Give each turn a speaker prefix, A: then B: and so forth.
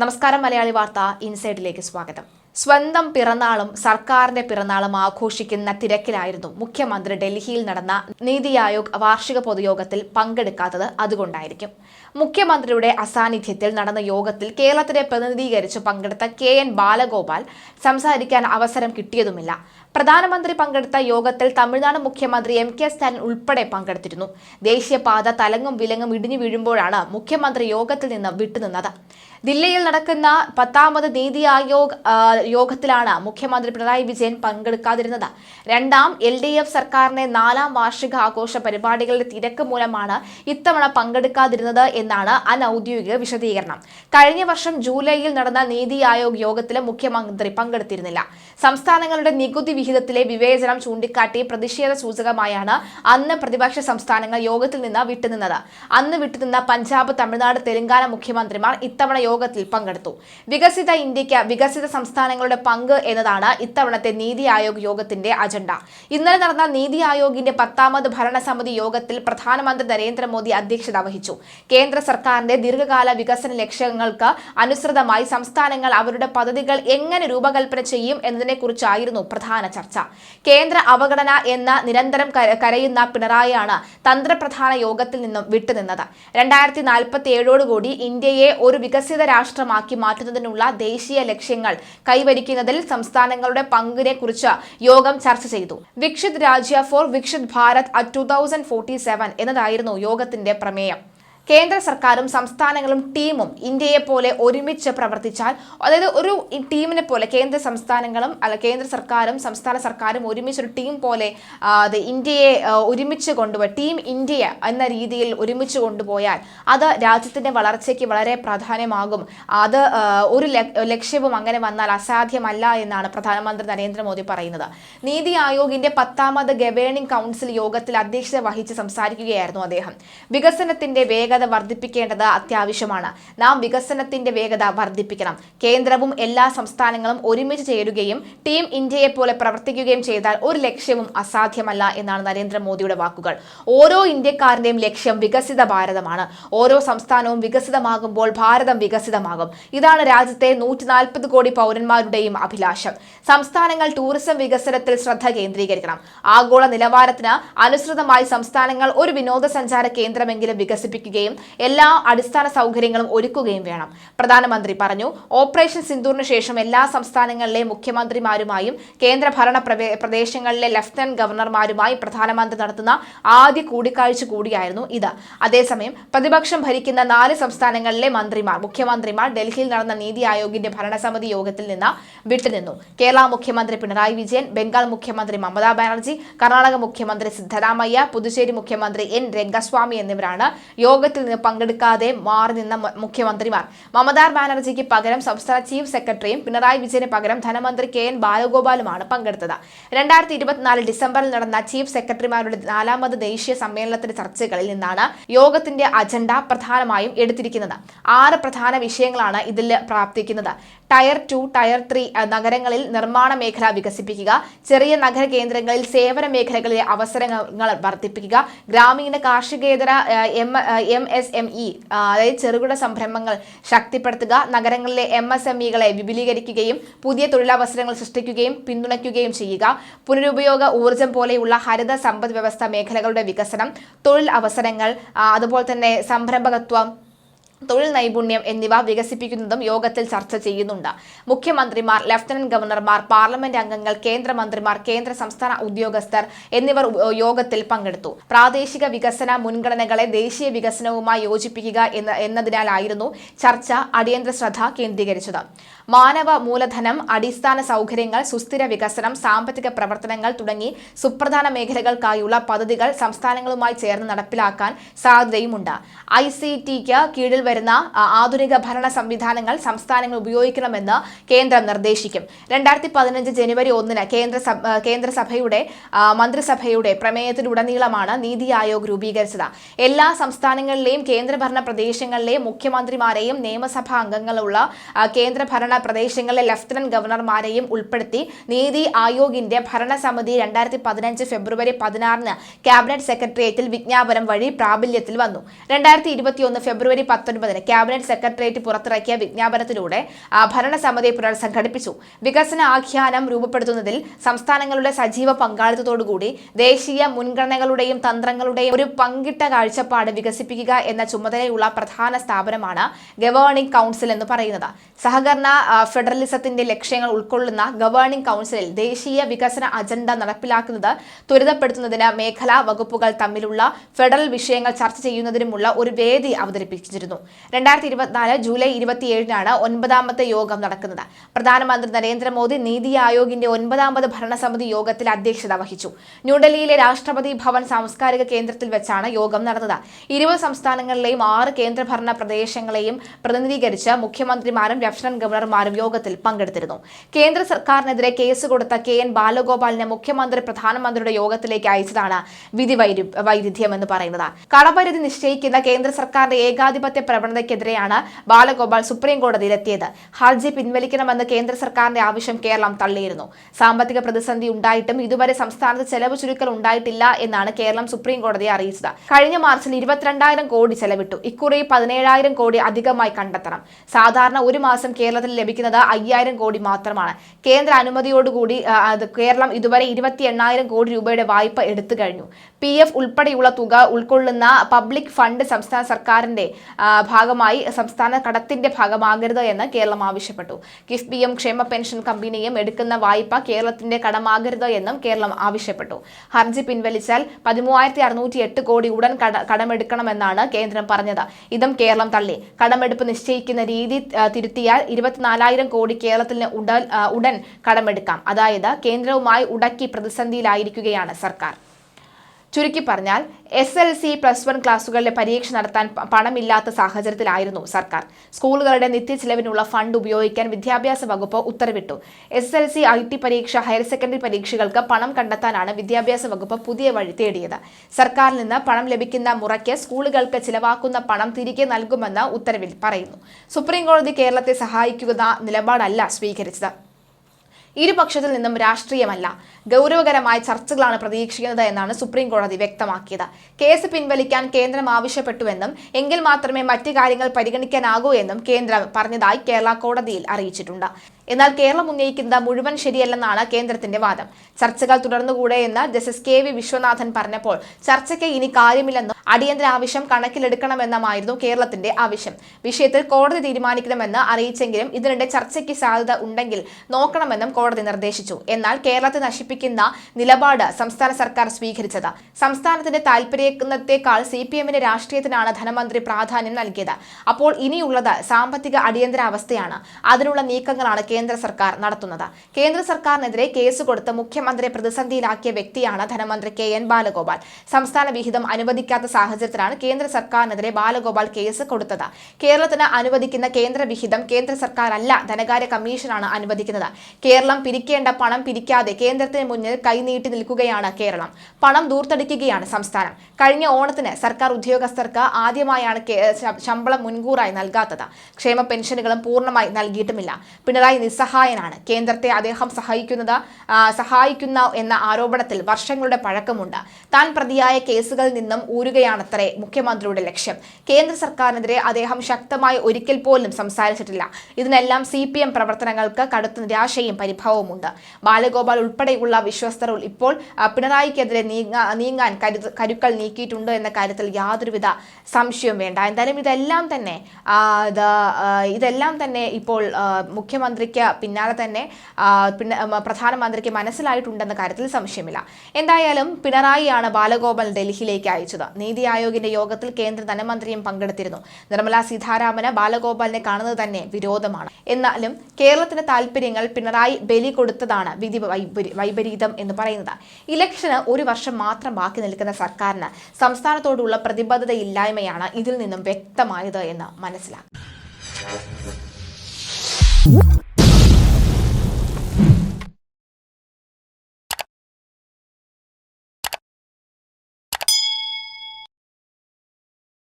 A: നമസ്കാരം മലയാളി വാർത്ത ഇൻസൈഡിലേക്ക് സ്വാഗതം സ്വന്തം പിറന്നാളും സർക്കാരിന്റെ പിറന്നാളും ആഘോഷിക്കുന്ന തിരക്കിലായിരുന്നു മുഖ്യമന്ത്രി ഡൽഹിയിൽ നടന്ന നീതി ആയോഗ് വാർഷിക പൊതുയോഗത്തിൽ പങ്കെടുക്കാത്തത് അതുകൊണ്ടായിരിക്കും മുഖ്യമന്ത്രിയുടെ അസാന്നിധ്യത്തിൽ നടന്ന യോഗത്തിൽ കേരളത്തിനെ പ്രതിനിധീകരിച്ച് പങ്കെടുത്ത കെ എൻ ബാലഗോപാൽ സംസാരിക്കാൻ അവസരം കിട്ടിയതുമില്ല പ്രധാനമന്ത്രി പങ്കെടുത്ത യോഗത്തിൽ തമിഴ്നാട് മുഖ്യമന്ത്രി എം കെ സ്റ്റാലിൻ ഉൾപ്പെടെ പങ്കെടുത്തിരുന്നു ദേശീയപാത തലങ്ങും വിലങ്ങും ഇടിഞ്ഞു വീഴുമ്പോഴാണ് മുഖ്യമന്ത്രി യോഗത്തിൽ നിന്ന് വിട്ടുനിന്നത് ദില്ലിയിൽ നടക്കുന്ന പത്താമത് നീതി ആയോഗ് യോഗത്തിലാണ് മുഖ്യമന്ത്രി പിണറായി വിജയൻ പങ്കെടുക്കാതിരുന്നത് രണ്ടാം എൽ ഡി എഫ് സർക്കാരിന്റെ നാലാം വാർഷിക ആഘോഷ പരിപാടികളുടെ തിരക്ക് മൂലമാണ് ഇത്തവണ പങ്കെടുക്കാതിരുന്നത് എന്നാണ് അനൌദ്യോഗിക വിശദീകരണം കഴിഞ്ഞ വർഷം ജൂലൈയിൽ നടന്ന നീതി ആയോഗ് യോഗത്തിൽ മുഖ്യമന്ത്രി പങ്കെടുത്തിരുന്നില്ല സംസ്ഥാനങ്ങളുടെ നികുതി വിഹിതത്തിലെ വിവേചനം ചൂണ്ടിക്കാട്ടി പ്രതിഷേധ സൂചകമായാണ് അന്ന് പ്രതിപക്ഷ സംസ്ഥാനങ്ങൾ യോഗത്തിൽ നിന്ന് വിട്ടുനിന്നത് അന്ന് വിട്ടുനിന്ന പഞ്ചാബ് തമിഴ്നാട് തെലങ്കാന മുഖ്യമന്ത്രിമാർ ഇത്തവണ യോഗത്തിൽ പങ്കെടുത്തു വികസിത ഇന്ത്യക്ക് വികസിത സംസ്ഥാനങ്ങളുടെ പങ്ക് എന്നതാണ് ഇത്തവണത്തെ നീതി ആയോഗ് യോഗത്തിന്റെ അജണ്ട ഇന്നലെ നടന്ന നീതി ആയോഗിന്റെ പത്താമത് ഭരണസമിതി യോഗത്തിൽ പ്രധാനമന്ത്രി നരേന്ദ്രമോദി അധ്യക്ഷത വഹിച്ചു കേന്ദ്ര സർക്കാരിന്റെ ദീർഘകാല വികസന ലക്ഷ്യങ്ങൾക്ക് അനുസൃതമായി സംസ്ഥാനങ്ങൾ അവരുടെ പദ്ധതികൾ എങ്ങനെ രൂപകൽപ്പന ചെയ്യും എന്നതിനെക്കുറിച്ചായിരുന്നു പ്രധാന ചർച്ച കേന്ദ്ര അവഗണന എന്ന നിരന്തരം കരയുന്ന പിണറായിയാണ് തന്ത്രപ്രധാന യോഗത്തിൽ നിന്നും വിട്ടുനിന്നത് രണ്ടായിരത്തി നാൽപ്പത്തി ഏഴോടുകൂടി ഇന്ത്യയെ ഒരു വികസിത വികസിത രാഷ്ട്രമാക്കി മാറ്റുന്നതിനുള്ള ദേശീയ ലക്ഷ്യങ്ങൾ കൈവരിക്കുന്നതിൽ സംസ്ഥാനങ്ങളുടെ പങ്കിനെ കുറിച്ച് യോഗം ചർച്ച ചെയ്തു വിക്ഷിത് രാജ്യ for Viksit Bharat at two thousand forty seven എന്നതായിരുന്നു യോഗത്തിന്റെ പ്രമേയം കേന്ദ്ര സർക്കാരും സംസ്ഥാനങ്ങളും ടീമും ഇന്ത്യയെ പോലെ ഒരുമിച്ച് പ്രവർത്തിച്ചാൽ അതായത് ഒരു ടീമിനെ പോലെ കേന്ദ്ര സംസ്ഥാനങ്ങളും അല്ല കേന്ദ്ര സർക്കാരും സംസ്ഥാന സർക്കാരും ഒരുമിച്ച് ഒരു ടീം പോലെ അത് ഇന്ത്യയെ ഒരുമിച്ച് കൊണ്ടുപോയി ടീം ഇന്ത്യ എന്ന രീതിയിൽ ഒരുമിച്ച് കൊണ്ടുപോയാൽ അത് രാജ്യത്തിൻ്റെ വളർച്ചയ്ക്ക് വളരെ പ്രാധാന്യമാകും അത് ഒരു ലക്ഷ്യവും അങ്ങനെ വന്നാൽ അസാധ്യമല്ല എന്നാണ് പ്രധാനമന്ത്രി നരേന്ദ്രമോദി പറയുന്നത് നീതി ആയോഗിന്റെ പത്താമത് ഗവേണിംഗ് കൗൺസിൽ യോഗത്തിൽ അധ്യക്ഷത വഹിച്ച് സംസാരിക്കുകയായിരുന്നു അദ്ദേഹം വികസനത്തിന്റെ വേഗ വേഗത വർദ്ധിപ്പിക്കേണ്ടത് അത്യാവശ്യമാണ് നാം വികസനത്തിന്റെ വേഗത വർദ്ധിപ്പിക്കണം കേന്ദ്രവും എല്ലാ സംസ്ഥാനങ്ങളും ഒരുമിച്ച് ചേരുകയും ടീം ഇന്ത്യയെ പോലെ പ്രവർത്തിക്കുകയും ചെയ്താൽ ഒരു ലക്ഷ്യവും അസാധ്യമല്ല എന്നാണ് നരേന്ദ്രമോദിയുടെ വാക്കുകൾ ഓരോ ഇന്ത്യക്കാരന്റെയും ലക്ഷ്യം വികസിത ഭാരതമാണ് ഓരോ സംസ്ഥാനവും വികസിതമാകുമ്പോൾ ഭാരതം വികസിതമാകും ഇതാണ് രാജ്യത്തെ നൂറ്റി കോടി പൗരന്മാരുടെയും അഭിലാഷം സംസ്ഥാനങ്ങൾ ടൂറിസം വികസനത്തിൽ ശ്രദ്ധ കേന്ദ്രീകരിക്കണം ആഗോള നിലവാരത്തിന് അനുസൃതമായി സംസ്ഥാനങ്ങൾ ഒരു വിനോദസഞ്ചാര കേന്ദ്രമെങ്കിലും വികസിപ്പിക്കുകയും സൃഷ്ടിക്കുകയും എല്ലാ അടിസ്ഥാന സൗകര്യങ്ങളും ഒരുക്കുകയും വേണം പ്രധാനമന്ത്രി പറഞ്ഞു ഓപ്പറേഷൻ സിന്ദൂറിന് ശേഷം എല്ലാ സംസ്ഥാനങ്ങളിലെ മുഖ്യമന്ത്രിമാരുമായും ഭരണ പ്രദേശങ്ങളിലെ ലഫ്റ്റനന്റ് ഗവർണർമാരുമായും പ്രധാനമന്ത്രി നടത്തുന്ന ആദ്യ കൂടിക്കാഴ്ച കൂടിയായിരുന്നു ഇത് അതേസമയം പ്രതിപക്ഷം ഭരിക്കുന്ന നാല് സംസ്ഥാനങ്ങളിലെ മന്ത്രിമാർ മുഖ്യമന്ത്രിമാർ ഡൽഹിയിൽ നടന്ന നീതി ആയോഗിന്റെ ഭരണസമിതി യോഗത്തിൽ നിന്ന് വിട്ടുനിന്നു കേരള മുഖ്യമന്ത്രി പിണറായി വിജയൻ ബംഗാൾ മുഖ്യമന്ത്രി മമതാ ബാനർജി കർണാടക മുഖ്യമന്ത്രി സിദ്ധരാമയ്യ പുതുച്ചേരി മുഖ്യമന്ത്രി എൻ രംഗസ്വാമി എന്നിവരാണ് യോഗ യോഗത്തിൽ നിന്ന് പങ്കെടുക്കാതെ മാറി നിന്ന മുഖ്യമന്ത്രിമാർ മമതാർ ബാനർജിക്ക് പകരം സംസ്ഥാന ചീഫ് സെക്രട്ടറിയും പിണറായി വിജയന് പകരം ധനമന്ത്രി കെ എൻ ബാലഗോപാലുമാണ് പങ്കെടുത്തത് രണ്ടായിരത്തി ഇരുപത്തിനാല് ഡിസംബറിൽ നടന്ന ചീഫ് സെക്രട്ടറിമാരുടെ നാലാമത് ദേശീയ സമ്മേളനത്തിന്റെ ചർച്ചകളിൽ നിന്നാണ് യോഗത്തിന്റെ അജണ്ട പ്രധാനമായും എടുത്തിരിക്കുന്നത് ആറ് പ്രധാന വിഷയങ്ങളാണ് ഇതിൽ പ്രാപ്തിക്കുന്നത് ടയർ ടു ടയർ ത്രീ നഗരങ്ങളിൽ നിർമ്മാണ മേഖല വികസിപ്പിക്കുക ചെറിയ നഗര കേന്ദ്രങ്ങളിൽ സേവന മേഖലകളിലെ അവസരങ്ങൾ വർദ്ധിപ്പിക്കുക ഗ്രാമീണ കാർഷികേതര M M S M E അതായത് ചെറുകിട സംരംഭങ്ങൾ ശക്തിപ്പെടുത്തുക നഗരങ്ങളിലെ എം എസ് എം ഇകളെ വിപുലീകരിക്കുകയും പുതിയ തൊഴിലവസരങ്ങൾ സൃഷ്ടിക്കുകയും പിന്തുണയ്ക്കുകയും ചെയ്യുക പുനരുപയോഗ ഊർജ്ജം പോലെയുള്ള ഹരിത സമ്പദ് വ്യവസ്ഥ മേഖലകളുടെ വികസനം തൊഴിൽ അവസരങ്ങൾ അതുപോലെ തന്നെ സംരംഭകത്വം തൊഴിൽ നൈപുണ്യം എന്നിവ വികസിപ്പിക്കുന്നതും യോഗത്തിൽ ചർച്ച ചെയ്യുന്നുണ്ട് മുഖ്യമന്ത്രിമാർ ലഫ്റ്റനന്റ് ഗവർണർമാർ പാർലമെന്റ് അംഗങ്ങൾ കേന്ദ്രമന്ത്രിമാർ കേന്ദ്ര സംസ്ഥാന ഉദ്യോഗസ്ഥർ എന്നിവർ യോഗത്തിൽ പങ്കെടുത്തു പ്രാദേശിക വികസന മുൻഗണനകളെ ദേശീയ വികസനവുമായി യോജിപ്പിക്കുക എന്നതിനാലായിരുന്നു ചർച്ച അടിയന്തര ശ്രദ്ധ കേന്ദ്രീകരിച്ചത് മാനവ മൂലധനം അടിസ്ഥാന സൗകര്യങ്ങൾ സുസ്ഥിര വികസനം സാമ്പത്തിക പ്രവർത്തനങ്ങൾ തുടങ്ങി സുപ്രധാന മേഖലകൾക്കായുള്ള പദ്ധതികൾ സംസ്ഥാനങ്ങളുമായി ചേർന്ന് നടപ്പിലാക്കാൻ സാധ്യതയുമുണ്ട് ഐ സി ടിക്ക് കീഴിൽ വരുന്ന ആധുനിക ഭരണ സംവിധാനങ്ങൾ സംസ്ഥാനങ്ങൾ ഉപയോഗിക്കണമെന്ന് കേന്ദ്രം നിർദ്ദേശിക്കും രണ്ടായിരത്തി പതിനഞ്ച് ജനുവരി ഒന്നിന് കേന്ദ്ര കേന്ദ്രസഭയുടെ മന്ത്രിസഭയുടെ പ്രമേയത്തിലുടനീളമാണ് നീതി ആയോഗ് രൂപീകരിച്ചത് എല്ലാ സംസ്ഥാനങ്ങളിലെയും കേന്ദ്രഭരണ പ്രദേശങ്ങളിലെയും മുഖ്യമന്ത്രിമാരെയും നിയമസഭാ അംഗങ്ങളുള്ള കേന്ദ്രഭരണ പ്രദേശങ്ങളിലെ ലഫ്റ്റനന്റ് ഗവർണർമാരെയും ഉൾപ്പെടുത്തി നീതി ആയോഗിന്റെ ഭരണസമിതി രണ്ടായിരത്തി പതിനഞ്ച് ഫെബ്രുവരി പതിനാറിന് ക്യാബിനറ്റ് സെക്രട്ടേറിയറ്റിൽ വിജ്ഞാപനം വഴി പ്രാബല്യത്തിൽ വന്നു രണ്ടായിരത്തി ഇരുപത്തിയൊന്ന് ഫെബ്രുവരി പത്തൊൻപത് പത്തൊൻപതിന് ക്യാബിനറ്റ് സെക്രട്ടേറിയറ്റ് പുറത്തിറക്കിയ വിജ്ഞാപനത്തിലൂടെ ഭരണസമിതി പുനർസംഘടിപ്പിച്ചു വികസന ആഖ്യാനം രൂപപ്പെടുത്തുന്നതിൽ സംസ്ഥാനങ്ങളുടെ സജീവ പങ്കാളിത്തത്തോടുകൂടി ദേശീയ മുൻഗണനകളുടെയും തന്ത്രങ്ങളുടെയും ഒരു പങ്കിട്ട കാഴ്ചപ്പാട് വികസിപ്പിക്കുക എന്ന ചുമതലയുള്ള പ്രധാന സ്ഥാപനമാണ് ഗവേണിംഗ് കൗൺസിൽ എന്ന് പറയുന്നത് സഹകരണ ഫെഡറലിസത്തിന്റെ ലക്ഷ്യങ്ങൾ ഉൾക്കൊള്ളുന്ന ഗവേണിംഗ് കൌൺസിലിൽ ദേശീയ വികസന അജണ്ട നടപ്പിലാക്കുന്നത് ത്വരിതപ്പെടുത്തുന്നതിന് മേഖലാ വകുപ്പുകൾ തമ്മിലുള്ള ഫെഡറൽ വിഷയങ്ങൾ ചർച്ച ചെയ്യുന്നതിനുമുള്ള ഒരു വേദി അവതരിപ്പിച്ചിരുന്നു രണ്ടായിരത്തി ഇരുപത്തിനാല് ജൂലൈ ഇരുപത്തിയേഴിനാണ് ഒൻപതാമത്തെ യോഗം നടക്കുന്നത് പ്രധാനമന്ത്രി നരേന്ദ്രമോദി നീതി ആയോഗിന്റെ ഒൻപതാമത് ഭരണസമിതി യോഗത്തിൽ അധ്യക്ഷത വഹിച്ചു ന്യൂഡൽഹിയിലെ രാഷ്ട്രപതി ഭവൻ സാംസ്കാരിക കേന്ദ്രത്തിൽ വെച്ചാണ് യോഗം നടന്നത് ഇരുപത് സംസ്ഥാനങ്ങളിലെയും ആറ് കേന്ദ്രഭരണ പ്രദേശങ്ങളെയും പ്രതിനിധീകരിച്ച് മുഖ്യമന്ത്രിമാരും ലഫ്റ്റനന്റ് ഗവർണർമാരും യോഗത്തിൽ പങ്കെടുത്തിരുന്നു കേന്ദ്ര സർക്കാരിനെതിരെ കേസ് കൊടുത്ത കെ എൻ ബാലഗോപാലിനെ മുഖ്യമന്ത്രി പ്രധാനമന്ത്രിയുടെ യോഗത്തിലേക്ക് അയച്ചതാണ് വിധി എന്ന് പറയുന്നത് കടപരിധി നിശ്ചയിക്കുന്ന കേന്ദ്ര സർക്കാരിന്റെ ഏകാധിപത്യ പ്രവണതയ്ക്കെതിരെയാണ് ബാലഗോപാൽ സുപ്രീം കോടതിയിലെത്തിയത് ഹർജി പിൻവലിക്കണമെന്ന് കേന്ദ്ര സർക്കാരിന്റെ ആവശ്യം കേരളം തള്ളിയിരുന്നു സാമ്പത്തിക പ്രതിസന്ധി ഉണ്ടായിട്ടും ഇതുവരെ സംസ്ഥാനത്ത് ചെലവ് ചുരുക്കൽ ഉണ്ടായിട്ടില്ല എന്നാണ് കേരളം സുപ്രീം കോടതിയെ അറിയിച്ചത് കഴിഞ്ഞ മാർച്ചിൽ ഇരുപത്തിരണ്ടായിരം കോടി ചെലവിട്ടു ഇക്കുറി പതിനേഴായിരം കോടി അധികമായി കണ്ടെത്തണം സാധാരണ ഒരു മാസം കേരളത്തിൽ ലഭിക്കുന്നത് അയ്യായിരം കോടി മാത്രമാണ് കേന്ദ്ര അനുമതിയോടുകൂടി കേരളം ഇതുവരെ ഇരുപത്തി എണ്ണായിരം കോടി രൂപയുടെ വായ്പ എടുത്തു കഴിഞ്ഞു പി എഫ് ഉൾപ്പെടെയുള്ള തുക ഉൾക്കൊള്ളുന്ന പബ്ലിക് ഫണ്ട് സംസ്ഥാന സർക്കാരിന്റെ ഭാഗമായി സംസ്ഥാന കടത്തിന്റെ ഭാഗമാകരുത് എന്ന് കേരളം ആവശ്യപ്പെട്ടു കിഫ്ബിയും ക്ഷേമ പെൻഷൻ കമ്പനിയും എടുക്കുന്ന വായ്പ കേരളത്തിന്റെ കടമാകരുത് എന്നും കേരളം ആവശ്യപ്പെട്ടു ഹർജി പിൻവലിച്ചാൽ പതിമൂവായിരത്തി അറുന്നൂറ്റി എട്ട് കോടി ഉടൻ കടമെടുക്കണമെന്നാണ് കേന്ദ്രം പറഞ്ഞത് ഇതും കേരളം തള്ളി കടമെടുപ്പ് നിശ്ചയിക്കുന്ന രീതി തിരുത്തിയാൽ ഇരുപത്തിനാലായിരം കോടി കേരളത്തിന് ഉടൻ കടമെടുക്കാം അതായത് കേന്ദ്രവുമായി ഉടക്കി പ്രതിസന്ധിയിലായിരിക്കുകയാണ് സർക്കാർ ചുരുക്കി പറഞ്ഞാൽ S L C plus one ക്ലാസ്സുകളുടെ പരീക്ഷ നടത്താൻ പണമില്ലാത്ത സാഹചര്യത്തിലായിരുന്നു സർക്കാർ സ്കൂളുകളുടെ നിത്യച്ചിലവിനുള്ള ഫണ്ട് ഉപയോഗിക്കാൻ വിദ്യാഭ്യാസ വകുപ്പ് ഉത്തരവിട്ടു S L C I T പരീക്ഷ ഹയർ സെക്കൻഡറി പരീക്ഷകൾക്ക് പണം കണ്ടെത്താനാണ് വിദ്യാഭ്യാസ വകുപ്പ് പുതിയ വഴി തേടിയത് സർക്കാരിൽ നിന്ന് പണം ലഭിക്കുന്ന മുറയ്ക്ക് സ്കൂളുകൾക്ക് ചിലവാക്കുന്ന പണം തിരികെ നൽകുമെന്ന് ഉത്തരവിൽ പറയുന്നു സുപ്രീംകോടതി കേരളത്തെ സഹായിക്കുന്ന നിലപാടല്ല സ്വീകരിച്ചത് ഇരുപക്ഷത്തിൽ നിന്നും രാഷ്ട്രീയമല്ല ഗൗരവകരമായ ചർച്ചകളാണ് പ്രതീക്ഷിക്കുന്നത് എന്നാണ് സുപ്രീം കോടതി വ്യക്തമാക്കിയത് കേസ് പിൻവലിക്കാൻ കേന്ദ്രം ആവശ്യപ്പെട്ടുവെന്നും എങ്കിൽ മാത്രമേ മറ്റു കാര്യങ്ങൾ പരിഗണിക്കാനാകൂ എന്നും കേന്ദ്രം പറഞ്ഞതായി കേരള കോടതിയിൽ അറിയിച്ചിട്ടുണ്ട് എന്നാൽ കേരളം ഉന്നയിക്കുന്നത് മുഴുവൻ ശരിയല്ലെന്നാണ് കേന്ദ്രത്തിന്റെ വാദം ചർച്ചകൾ തുടർന്നുകൂടെ എന്ന് ജസ്റ്റിസ് കെ വി വിശ്വനാഥൻ പറഞ്ഞപ്പോൾ ചർച്ചയ്ക്ക് ഇനി കാര്യമില്ലെന്നും അടിയന്തര ആവശ്യം കണക്കിലെടുക്കണമെന്നുമായിരുന്നു കേരളത്തിന്റെ ആവശ്യം വിഷയത്തിൽ കോടതി തീരുമാനിക്കണമെന്ന് അറിയിച്ചെങ്കിലും ഇതിനിടെ ചർച്ചയ്ക്ക് സാധ്യത ഉണ്ടെങ്കിൽ നോക്കണമെന്നും കോടതി നിർദ്ദേശിച്ചു എന്നാൽ കേരളത്തെ നശിപ്പിക്കുന്ന നിലപാട് സംസ്ഥാന സർക്കാർ സ്വീകരിച്ചത് സംസ്ഥാനത്തിന്റെ താൽപര്യത്തേക്കാൾ സി പി എമ്മിന്റെ രാഷ്ട്രീയത്തിനാണ് ധനമന്ത്രി പ്രാധാന്യം നൽകിയത് അപ്പോൾ ഇനിയുള്ളത് സാമ്പത്തിക അടിയന്തരാവസ്ഥയാണ് അതിനുള്ള നീക്കങ്ങളാണ് കേന്ദ്ര കേന്ദ്ര സർക്കാർ നടത്തുന്നത് കേന്ദ്ര സർക്കാരിനെതിരെ കേസ് കൊടുത്ത് മുഖ്യമന്ത്രിയെ പ്രതിസന്ധിയിലാക്കിയ വ്യക്തിയാണ് ധനമന്ത്രി കെ എൻ ബാലഗോപാൽ സംസ്ഥാന വിഹിതം അനുവദിക്കാത്ത സാഹചര്യത്തിലാണ് കേന്ദ്ര സർക്കാരിനെതിരെ ബാലഗോപാൽ കേസ് കൊടുത്തത് കേരളത്തിന് അനുവദിക്കുന്ന കേന്ദ്ര വിഹിതം കേന്ദ്ര സർക്കാരല്ല ധനകാര്യ കമ്മീഷനാണ് അനുവദിക്കുന്നത് കേരളം പിരിക്കേണ്ട പണം പിരിക്കാതെ കേന്ദ്രത്തിന് മുന്നിൽ കൈനീട്ടി നിൽക്കുകയാണ് കേരളം പണം ദൂർത്തടിക്കുകയാണ് സംസ്ഥാനം കഴിഞ്ഞ ഓണത്തിന് സർക്കാർ ഉദ്യോഗസ്ഥർക്ക് ആദ്യമായാണ് ശമ്പളം മുൻകൂറായി നൽകാത്തത് ക്ഷേമ പെൻഷനുകളും പൂർണ്ണമായി നൽകിയിട്ടുമില്ല പിണറായി നിസ്സഹായനാണ് കേന്ദ്രത്തെ അദ്ദേഹം സഹായിക്കുന്നത് സഹായിക്കുന്ന എന്ന ആരോപണത്തിൽ വർഷങ്ങളുടെ പഴക്കമുണ്ട് താൻ പ്രതിയായ കേസുകളിൽ നിന്നും ഊരുകയാണത്രേ മുഖ്യമന്ത്രിയുടെ ലക്ഷ്യം കേന്ദ്ര സർക്കാരിനെതിരെ അദ്ദേഹം ശക്തമായി ഒരിക്കൽ പോലും സംസാരിച്ചിട്ടില്ല ഇതിനെല്ലാം സി പി എം പ്രവർത്തനങ്ങൾക്ക് കടുത്ത നിരാശയും പരിഭവവുമുണ്ട് ബാലഗോപാൽ ഉൾപ്പെടെയുള്ള വിശ്വസ്തർ ഇപ്പോൾ പിണറായിക്കെതിരെ നീങ്ങാൻ കരുക്കൾ നീക്കിയിട്ടുണ്ട് എന്ന കാര്യത്തിൽ യാതൊരുവിധ സംശയവും വേണ്ട എന്തായാലും ഇതെല്ലാം തന്നെ ഇതെല്ലാം തന്നെ ഇപ്പോൾ മുഖ്യമന്ത്രി നടപടിക്ക് പിന്നാലെ തന്നെ പ്രധാനമന്ത്രിക്ക് മനസ്സിലായിട്ടുണ്ടെന്ന കാര്യത്തിൽ സംശയമില്ല എന്തായാലും പിണറായിയാണ് ബാലഗോപാൽ ഡൽഹിയിലേക്ക് അയച്ചത് നീതി ആയോഗിന്റെ യോഗത്തിൽ കേന്ദ്ര ധനമന്ത്രിയും പങ്കെടുത്തിരുന്നു നിർമ്മല സീതാരാമന് ബാലഗോപാലിനെ കാണുന്നത് തന്നെ വിരോധമാണ് എന്നാലും കേരളത്തിന്റെ താല്പര്യങ്ങൾ പിണറായി ബലി കൊടുത്തതാണ് വിധി വൈപരീതം എന്ന് പറയുന്നത് ഇലക്ഷന് ഒരു വർഷം മാത്രം ബാക്കി നിൽക്കുന്ന സർക്കാരിന് സംസ്ഥാനത്തോടുള്ള പ്രതിബദ്ധതയില്ലായ്മയാണ് ഇതിൽ നിന്നും വ്യക്തമായത് എന്ന് മനസ്സിലാക്കാം